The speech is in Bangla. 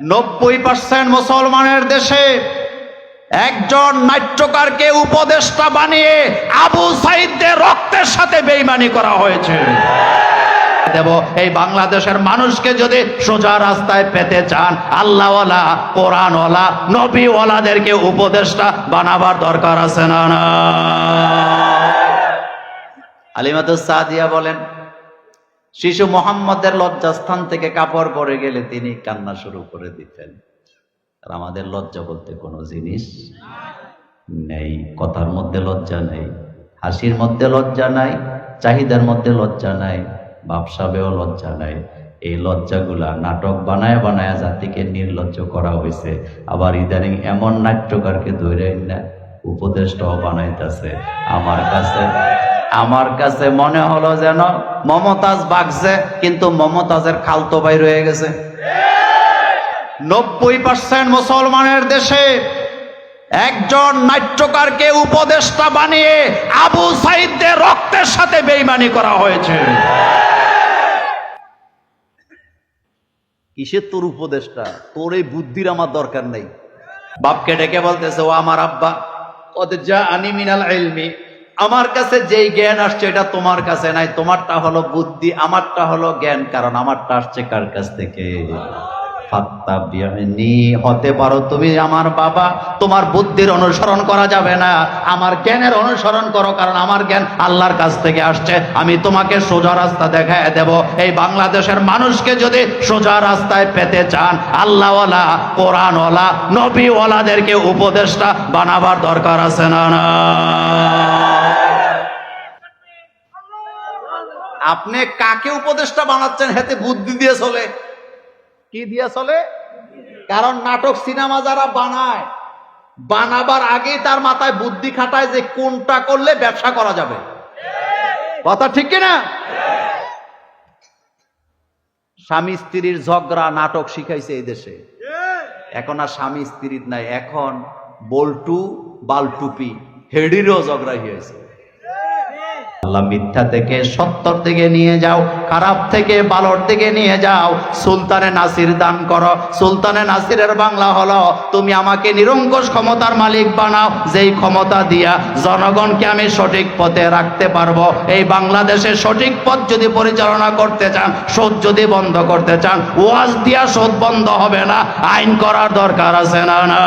নব্বই পার্সেন্ট মুসলমানের দেশে একজন নাট্যকারকে উপদেষ্টা বানিয়ে আবু সাইদদের রক্তের সাথে বেইমানি করা হয়েছে। দেব, এই বাংলাদেশের মানুষকে যদি সোজা রাস্তায় পেতে চান, আল্লাহওয়ালা, কোরআনওয়ালা, নবীওয়ালাদেরকে উপদেষ্টা বানাবার দরকার আছে না না আলিমাতুস সাদিয়া বলেন শিশু মোহাম্মদের লজ্জাস্থান থেকে কাপড় পরে গেলে তিনি কান্না শুরু করে দিতেন। আর আমাদের লজ্জা বলতে কোনো জিনিস নেই, কথার মধ্যে লজ্জা নেই, হাসির মধ্যে লজ্জা নাই, চাহিদার মধ্যে লজ্জা নাই, ব্যবসাবেও লজ্জা নাই। এই লজ্জাগুলা নাটক বানায় বানায় জাতিকে নির্লজ্জ করা হয়েছে আবার ইদানিং এমন নাট্যকারকে ধরে না, উপদেষ্টাও বানাইতেছে। আমার কাছে আমার কাছে মনে হলো যেন মমতাজ বাগছে কিন্তু মমতাজের খালতো ভাই রয়ে গেছে। নব্বই পার্সেন্ট মুসলমানের দেশে একজন নাট্যকারকে উপদেষ্টা বানিয়ে আবু সাইদদের রক্তের সাথে বেইমানি করা হয়েছে। কিসের তোর উপদেষ্টা? তোর এই বুদ্ধির আমার দরকার নেই। বাপকে ডেকে বলতেছে ও আমার আব্বা ওদের যা আনি মিনাল ইলমি। আমার কাছে যেই জ্ঞান আসছে, এটা তোমার কাছে নাই। তোমারটা হলো বুদ্ধি, আমারটা হলো জ্ঞান। কারণ আমারটা আসছে কার কাছ থেকে? হতে পারো তুমি আমার বাবা, তোমার বুদ্ধির অনুসরণ করা যাবে না। আমার জ্ঞানের অনুসরণ করো, কারণ আমার জ্ঞান আল্লাহর কাছ থেকে আসছে। আমি তোমাকে সোজা রাস্তা দেখায় দেব। এই বাংলাদেশের মানুষকে যদি সোজা রাস্তায় পেতে চান, আল্লাহওয়ালা, কোরআনওয়ালা, নবীওয়ালাদেরকে উপদেষ্টা বানাবার দরকার আছে না না? আপনি কাকে উপদেষ্টা বানাচ্ছেন হেতে বুদ্ধি দিয়ে চলে। কি দিয়ে চলে? কারণ নাটক, সিনেমা যারা বানায়, বানাবার আগে তার মাথায় বুদ্ধি খাটায় যে কোনটা করলে ব্যবসা করা যাবে। কথা ঠিক কিনা? স্বামী স্ত্রীর ঝগড়া নাটক শিখাইছে এই দেশে। এখন আর স্বামী স্ত্রীর নাই, এখন বল্টু, বালটুপি, হেডিরও ঝগড়া হয়েছে। আল্লাহ মিথ্যা থেকে সত্তর থেকে নিয়ে যাও, খারাপ থেকে ভালোর থেকে নিয়ে যাও। সুলতানে নাসির দান করো। সুলতানে নাসিরের বাংলা হলো, তুমি আমাকে নিরঙ্কুশ ক্ষমতার মালিক বানাও, যেই ক্ষমতা দিয়া জনগণকে আমি সঠিক পথে রাখতে পারব। এই বাংলাদেশে সঠিক পথ যদি পরিচালনা করতে চান, সুদ যদি বন্ধ করতে চান, ওয়াজ দিয়া সুদ বন্ধ হবে না, আইন করার দরকার আছে না না?